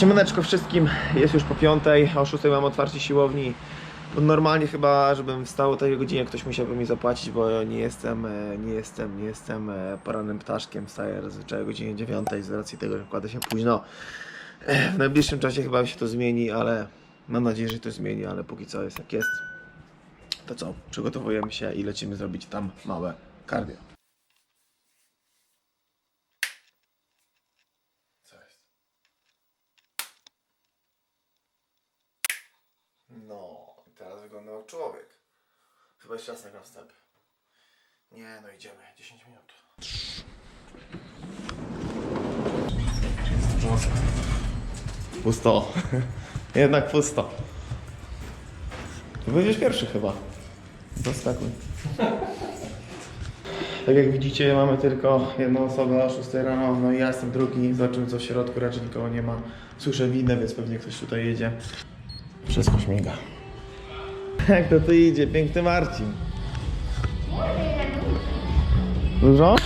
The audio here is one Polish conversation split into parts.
Siemaneczko wszystkim, jest już po piątej, o szóstej mam otwarcie siłowni. Bo normalnie chyba, żebym wstał o tej godzinie, ktoś musiałby mi zapłacić, bo nie jestem, e, nie jestem, nie jestem e, porannym ptaszkiem, wstaję zazwyczaj o godzinie dziewiątej z racji tego, że kładę się późno. E, W najbliższym czasie chyba się to zmieni, ale mam nadzieję, że to zmieni, ale póki co jest jak jest. To co, przygotowujemy się i lecimy zrobić tam małe cardio. Co jest? No, i teraz wygląda jak człowiek. Chyba jest czas na wstęp. Nie, no idziemy. 10 minut. Pusto. Jednak pusto. Ty będziesz pierwszy chyba. Doskakuj. Tak jak widzicie, mamy tylko jedną osobę o 6 rano, no i ja jestem drugi. Zobaczymy co w środku, raczej nikogo nie ma. Słyszę winę, więc pewnie ktoś tutaj jedzie. Wszystko śmiga. Jak to tu idzie? Piękny Marcin. Dużo?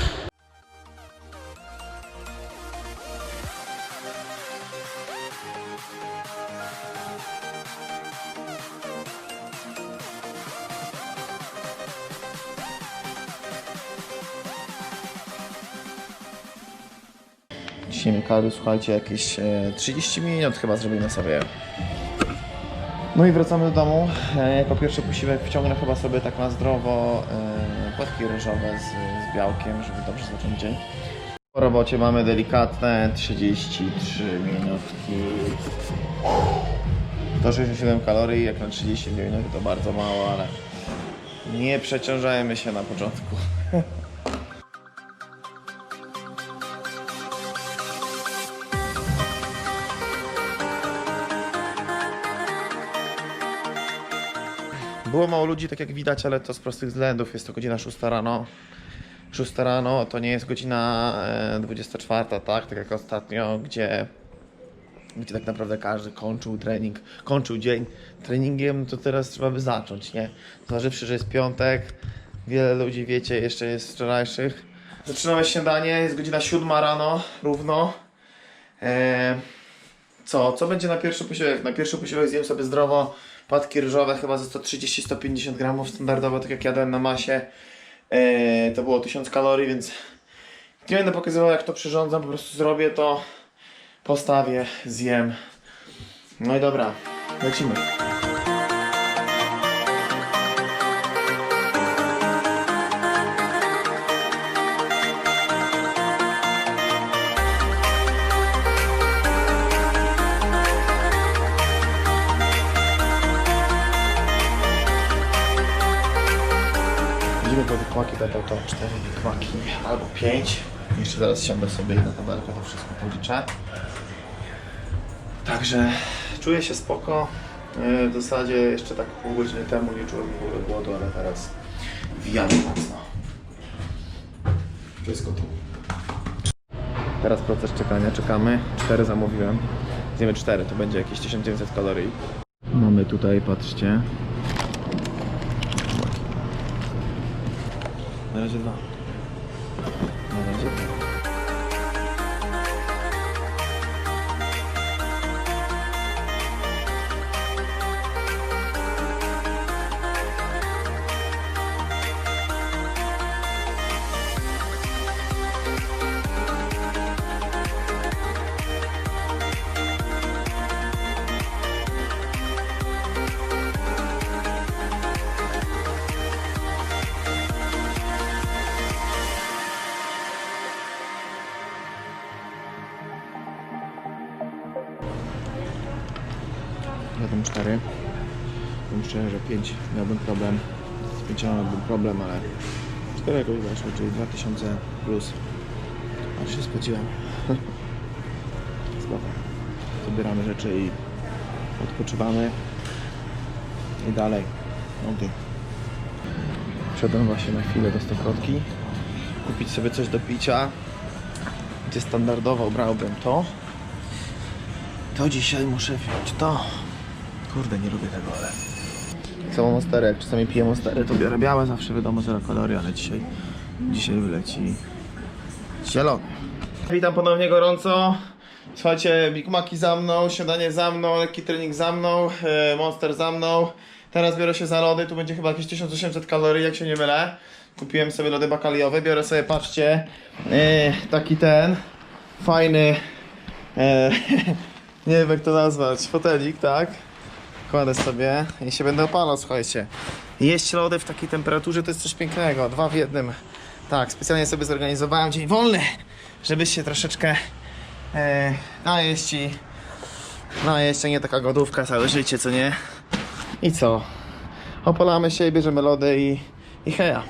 Dzisiaj mi kary, słuchajcie, jakieś e, 30 minut chyba zrobimy sobie. No i wracamy do domu. E, Jako pierwszy posiłek wciągnę chyba sobie tak na zdrowo e, płatki ryżowe z, z białkiem, żeby dobrze zacząć dzień. Po robocie mamy delikatne 33 minutki. 167 kalorii, jak na 30 minut to bardzo mało, ale nie przeciążajmy się na początku. Było mało ludzi, tak jak widać, ale to z prostych względów. Jest to godzina 6 rano. 6 rano to nie jest godzina e, 24, tak? Tak jak ostatnio, gdzie, gdzie tak naprawdę każdy kończył trening, kończył dzień treningiem, to teraz trzeba by zacząć, nie? Zważywszy, że jest piątek, wiele ludzi, wiecie, jeszcze jest wczorajszych. Zaczynamy śniadanie, jest godzina 7 rano, równo. E, co? Co będzie na pierwszy posiłek? Na pierwszy posiłek zjem sobie zdrowo płatki ryżowe, chyba za 130-150 gramów standardowo, tak jak jadłem na masie. E, to było 1000 kalorii, więc nie będę pokazywał jak to przyrządzam, po prostu zrobię to, postawię, zjem. No i dobra, lecimy. Będą to 4 wykłaki albo 5. Jeszcze zaraz siądę sobie i na tabelkę to wszystko policzę. Także czuję się spoko. Yy, W zasadzie jeszcze tak pół godziny temu nie czułem w ogóle głodu, ale teraz wijamy mocno. Wszystko tu. Teraz proces czekania, czekamy. 4 zamówiłem. Zjemy 4, to będzie jakieś 1900 kalorii. Mamy tutaj, patrzcie, Na razie dwa. Na razie dwa. Jadłem 5 miałbym problem, z 5 miałbym problem, ale 4 jakoś weszło, czyli 2000 plus. Aż się spodziłem. Zbawa. Zabieramy rzeczy i odpoczywamy. I dalej. Ok. Wszedłem właśnie na chwilę do Stokrotki. Kupić sobie coś do picia. Gdzie standardowo brałbym to. To dzisiaj muszę wziąć to. Kurde, nie lubię tego, ale... Samo monstery, jak czasami piję monstery, to biorę białe, zawsze wiadomo zero kalorii, ale dzisiaj, dzisiaj wyleci zielony. Witam ponownie gorąco. Słuchajcie, Big Maci za mną, śniadanie za mną, lekki trening za mną, e, Monster za mną. Teraz biorę się za lody, tu będzie chyba jakieś 1800 kalorii, jak się nie mylę. Kupiłem sobie lody bakaliowe, biorę sobie, patrzcie, e, taki ten, fajny, e, nie wiem jak to nazwać, fotelik, tak? Kładę sobie i się będę opalał, słuchajcie. Jeść lody w takiej temperaturze to jest coś pięknego, dwa w jednym. Tak, specjalnie sobie zorganizowałem dzień wolny, żebyś się troszeczkę e, najeść i najeść, a nie taka godówka całe życie, co nie? I co? Opalamy się i bierzemy lody i, i heja.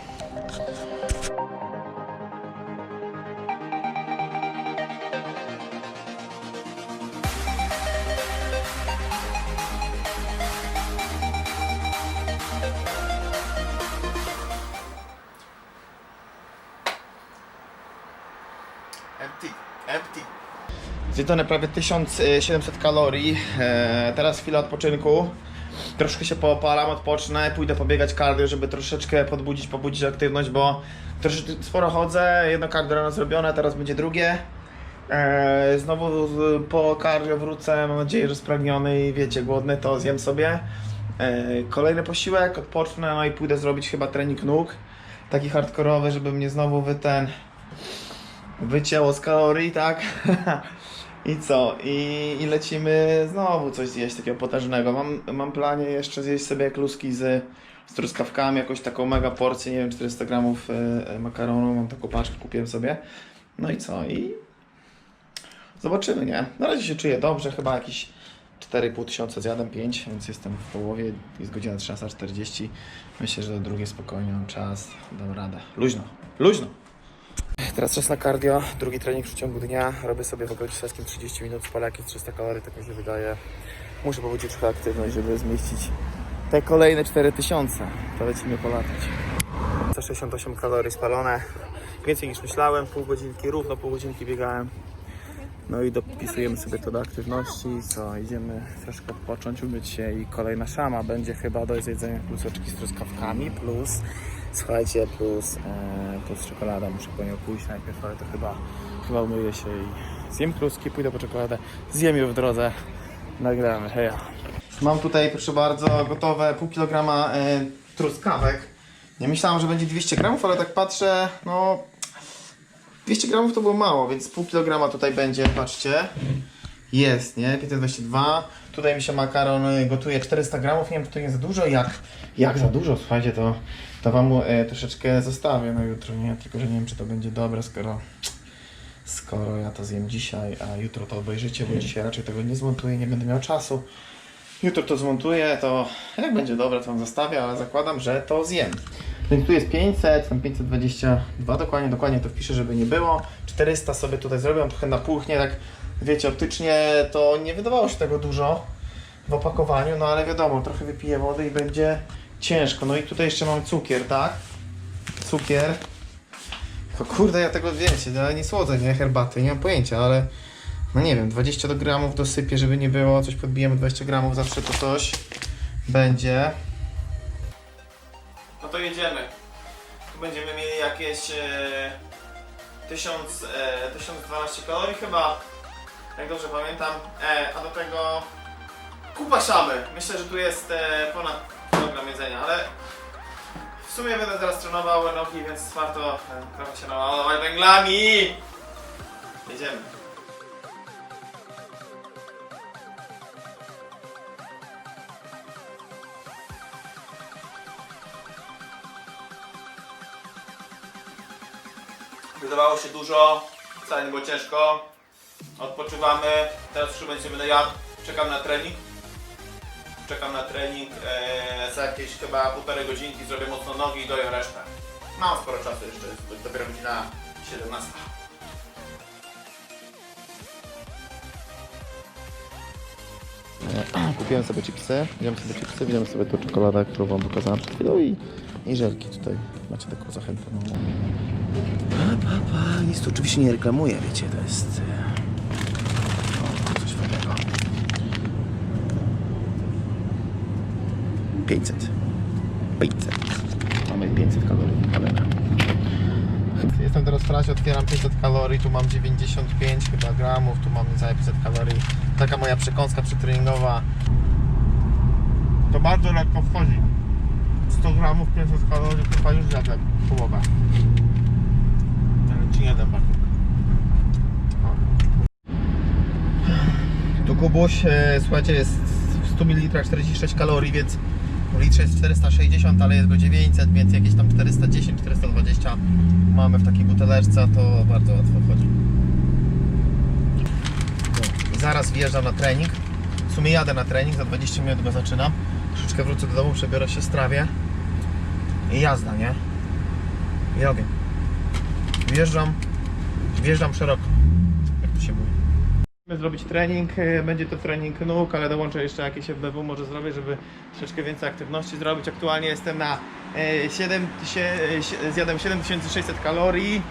Zjedzone prawie 1700 kalorii. E, teraz chwila odpoczynku. Troszkę się poopalam, odpocznę, pójdę pobiegać cardio, żeby troszeczkę podbudzić, pobudzić aktywność, bo troszeczkę sporo chodzę. Jedno cardio rano zrobione, teraz będzie drugie. E, znowu po cardio wrócę, mam nadzieję, że spragniony i wiecie, głodny, to zjem sobie. E, kolejny posiłek, odpocznę, no i pójdę zrobić chyba trening nóg. Taki hardkorowy, żeby mnie znowu wy ten wycięło z kalorii, tak? I co? I, I lecimy znowu coś zjeść takiego potężnego. Mam, mam planie jeszcze zjeść sobie kluski z, z truskawkami, jakąś taką mega porcję, nie wiem, 400 gramów e, makaronu, mam taką paczkę, kupiłem sobie. No i co? I zobaczymy, nie? Na razie się czuję dobrze, chyba jakieś 4,5 tysiąca zjadam 5, więc jestem w połowie, jest godzina 13.40. Myślę, że do drugiej spokojnie mam czas, dam radę. Luźno, luźno! Teraz czas na cardio, drugi trening w przeciągu dnia. Robię sobie w ogóle wszystkim 30 minut, spalę jakieś 300 kalorii, tak mi się wydaje. Muszę pobudzić trochę aktywność, żeby zmieścić te kolejne 4000. To lecimy polatać. 168 kalorii spalone, więcej niż myślałem, pół godzinki, równo pół godzinki biegałem. No i dopisujemy sobie to do aktywności, co idziemy troszkę odpocząć, umyć się i kolejna szama będzie chyba do zjedzenia kluczoczki z truskawkami plus słuchajcie, plus, e, plus czekolada, muszę po nią pójść najpierw, ale to chyba, chyba umyję się i zjem kluski, pójdę po czekoladę, zjem ją w drodze, nagramy, heja. Mam tutaj, proszę bardzo, gotowe pół kilograma e, truskawek. Nie myślałem, że będzie 200 gramów, ale tak patrzę, no 200 gramów to było mało, więc pół kilograma tutaj będzie, patrzcie. Jest, nie? 522. Tutaj mi się makaron gotuje 400 gramów. Nie wiem, czy to nie za dużo. Jak, jak za dużo, słuchajcie, to, to wam e, troszeczkę zostawię na jutro, nie? Tylko, że nie wiem, czy to będzie dobre, skoro, skoro ja to zjem dzisiaj, a jutro to obejrzycie, bo dzisiaj raczej tego nie zmontuję, nie będę miał czasu. Jutro to zmontuję, to jak będzie dobre, to wam zostawię, ale zakładam, że to zjem. Więc tu jest 500, tam 522 dokładnie, dokładnie to wpiszę, żeby nie było. 400 sobie tutaj zrobię, trochę napuchnie, tak wiecie, optycznie to nie wydawało się tego dużo w opakowaniu, no ale wiadomo, trochę wypiję wody i będzie ciężko. No i tutaj jeszcze mam cukier, tak? Cukier. To kurde, ja tego wiecie, no, ale nie słodzę, nie? Herbaty, nie mam pojęcia, ale no nie wiem, 20 do gramów dosypię, żeby nie było, coś podbijemy 20 gramów, zawsze to coś będzie. No to jedziemy. Tu będziemy mieli jakieś e, 1000, e, 1012 kalorii chyba, jak dobrze pamiętam. E, a do tego kupa szamy. Myślę, że tu jest e, ponad kilogram w sumie będę teraz trenował nogi, więc warto e, trochę się naładować węglami. Jedziemy. Wydawało się dużo, wcale nie było ciężko. Odpoczywamy, teraz już będziemy będę jadł. Czekam na trening. Czekam na trening. Eee, za jakieś chyba półtorej godzinki zrobię mocno nogi i doję resztę. Mam sporo czasu jeszcze, jest dopiero godzina 17. Kupiłem sobie chipsy, wziąłem sobie chipsy, wziąłem sobie tą czekoladę, którą wam pokazałem przed chwilą i, i żelki tutaj. Macie taką zachętę. Pa, pa, pa. Nic tu oczywiście nie reklamuję, wiecie, to jest... e, O, coś fajnego. 500. 500. Mamy 500 kalorii. Ale... Jestem teraz stracie otwieram 500 kalorii, tu mam 95 chyba gramów, tu mam niecałe 500 kalorii. Taka moja przekąska przytreningowa. To bardzo lekko wchodzi. 100 gramów, 500 kalorii, chyba już zjadłem połowę. Ale Czy jeden bardzo. Tu kubuś, e, słuchajcie, jest w 100 ml 46 kalorii, więc w litrze jest 460, ale jest go 900, więc jakieś tam 410, 420 mamy w takiej buteleczce, to bardzo łatwo wchodzi. I zaraz wjeżdżam na trening. W sumie jadę na trening, za 20 minut go zaczynam. Troszeczkę wrócę do domu, przebiorę się, strawię. I jazda, nie? I ogień. Wjeżdżam, wjeżdżam szeroko, jak to się mówi. Zrobić trening, e, będzie to trening nóg, ale dołączę jeszcze jakieś FBW może zrobię, żeby troszeczkę więcej aktywności zrobić. Aktualnie jestem na e, 7, tysie- e, si- zjadłem 7600 kalorii.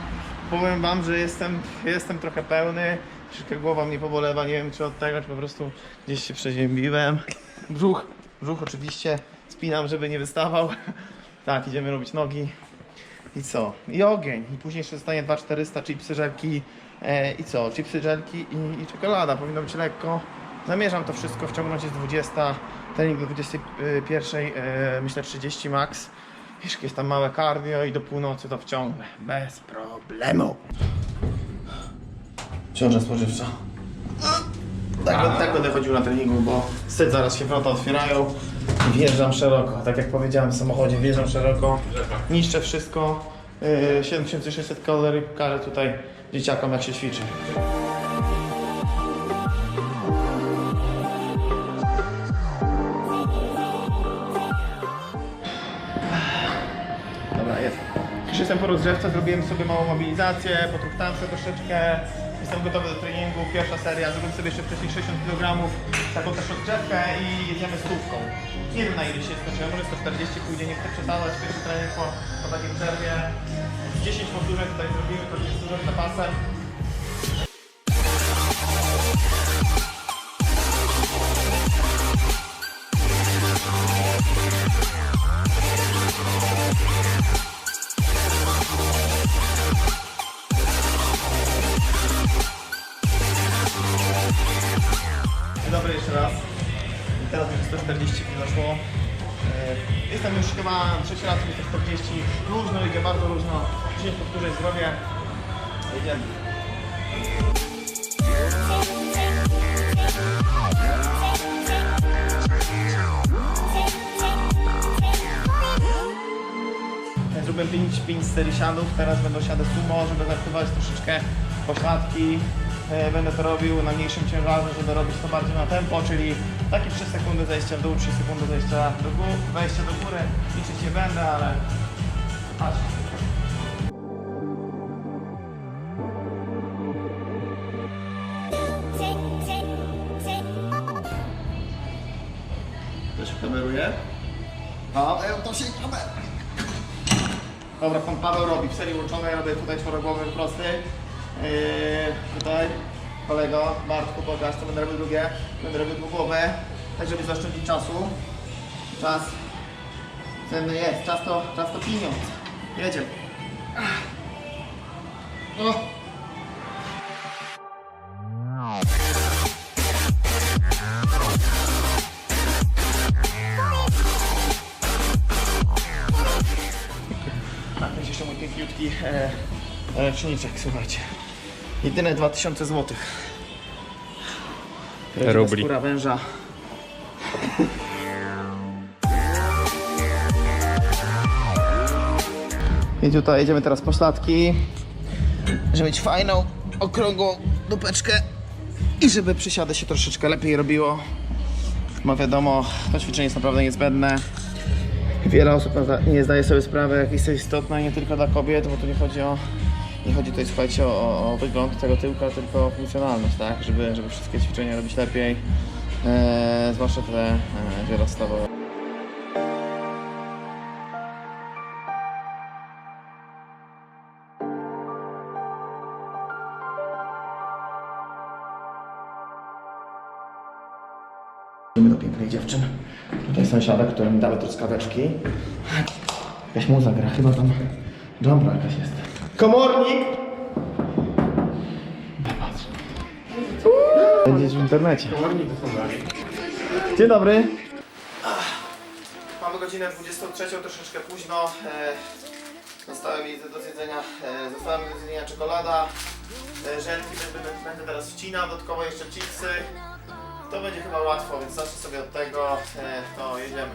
Powiem Wam, że jestem, jestem trochę pełny. Troszeczkę głowa mnie pobolewa, nie wiem czy od tego, czy po prostu gdzieś się przeziębiłem. Brzuch, brzuch oczywiście spinam, żeby nie wystawał. Tak, idziemy robić nogi. I co? I ogień. I później jeszcze zostanie 2400 chipsy, żelki e, i co? Chipsy, żelki i, i czekolada. Powinno być lekko. Zamierzam to wszystko wciągnąć jest 20, trening do 21, e, myślę 30 max. Jeszcze jest tam małe cardio i do północy to wciągnę. Bez problemu. Ciąża spożywcza. Tak, tak będę chodził na treningu, bo wstyd zaraz się wrota otwierają. Wjeżdżam szeroko, tak jak powiedziałem w samochodzie, wjeżdżam szeroko, niszczę wszystko. Yy, 7600 kalorii pokażę tutaj dzieciakom jak się ćwiczy. Dobra, jest. Już jestem po rozgrzewce, zrobiłem sobie małą mobilizację, potruchtałem sobie troszeczkę. Jestem gotowy do treningu, pierwsza seria, zrobiłem sobie jeszcze wcześniej 60 kg, taką też rozgrzewkę i jedziemy stówką. Nie wiem na ile się skończyłem, może 140 pójdzie, nie chcę przesadzać, pierwszy trening po, po takiej przerwie. 10 powtórzeń tutaj zrobimy, to jest dużo zapasem. 5, 5 serii siadów, teraz będę siadę sumo, żeby zaaktywować troszeczkę pośladki. E, Będę to robił na mniejszym ciężarze, żeby robić to bardziej na tempo, czyli takie 3 sekundy zejścia w dół, 3 sekundy zejścia do góry, wejścia do góry. Liczyć nie będę, ale patrz. To się kameruje? Paweł, to się kameruje. Dobra, pan Paweł robi w serii łączonej, robię tutaj czworogłowy prosty. Yy, tutaj kolego, Bartku, pokaż co będę robił drugie. Będę robił dwugłowe, tak żeby zaoszczędzić czasu. Czas cenny jest, czas to, czas to pieniądz. Jedziemy. O. jeszcze mój piękniutki e, ręczniczek, słuchajcie. Jedyne 2000 zł. Rubli. Skóra węża. I tutaj jedziemy teraz po śladki, żeby mieć fajną, okrągłą dupeczkę i żeby przysiady się troszeczkę lepiej robiło. Bo wiadomo, to ćwiczenie jest naprawdę niezbędne. Wiele osób nie zdaje sobie sprawy, jak jest to istotne nie tylko dla kobiet, bo tu nie chodzi o nie chodzi tutaj słuchajcie o, o wygląd tego tyłka, tylko o funkcjonalność, tak? Żeby, żeby wszystkie ćwiczenia robić lepiej, e, zwłaszcza te e, wielostawowe. Warszawy, które mi dały truskaweczki. Jakaś muza gra, chyba tam Jambra jakaś jest. Komornik! Patrz. Będziesz w internecie. Dzień dobry. Mamy godzinę 23, troszeczkę późno. E, zostałem zostały do zjedzenia, e, została mi do zjedzenia czekolada, e, żelki, będę, będę teraz wcinał, dodatkowo jeszcze chipsy. To będzie chyba łatwo, więc zacznę sobie od tego. E, To jedziemy.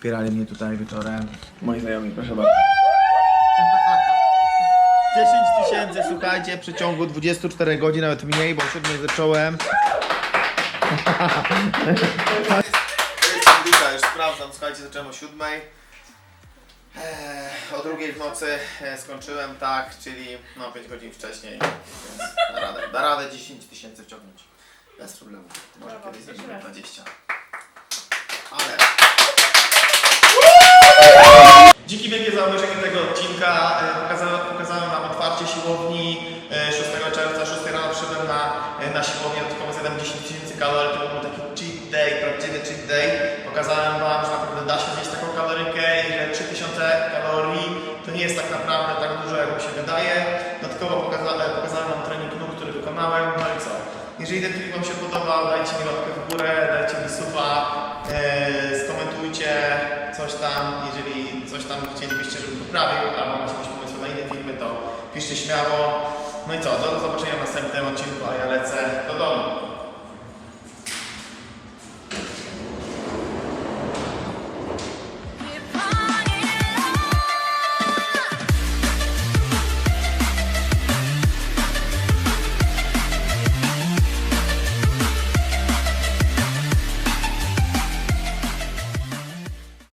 Wspierali mnie tutaj wieczorem. Moi znajomi, proszę bardzo. 10 tysięcy, słuchajcie, w przeciągu 24 godzin, nawet mniej, bo o 7 zacząłem. To jest tablica, już sprawdzam, słuchajcie, zacząłem o 7. Eee, o drugiej w nocy e, skończyłem, tak, czyli no 5 godzin wcześniej, więc da radę, da radę 10 tysięcy wciągnąć. Bez problemu. Może kiedyś zrobimy 20. Ale... Dziki wielkie za obejrzenie tego odcinka. E, Pokazałem, pokazałem Wam otwarcie siłowni e, 6 czerwca, 6 rano przyszedłem na, e, na siłownię, dodatkowo zjadłem 10 tysięcy kalorii, to był taki cheat day, prawdziwy cheat day. Pokazałem Wam, że naprawdę da się zjeść taką kalorykę i że 3000 kalorii to nie jest tak naprawdę tak dużo, jak mi się wydaje. Dodatkowo pokazałem, pokazałem Wam trening nóg, który wykonałem, no i co? Jeżeli ten film Wam się podobał, dajcie mi łapkę w górę, dajcie mi tam chcielibyście, żebym poprawił, albo macie jakieś pomysły na inne filmy, to piszcie śmiało. No i co, do zobaczenia w następnym odcinku, a ja lecę do domu.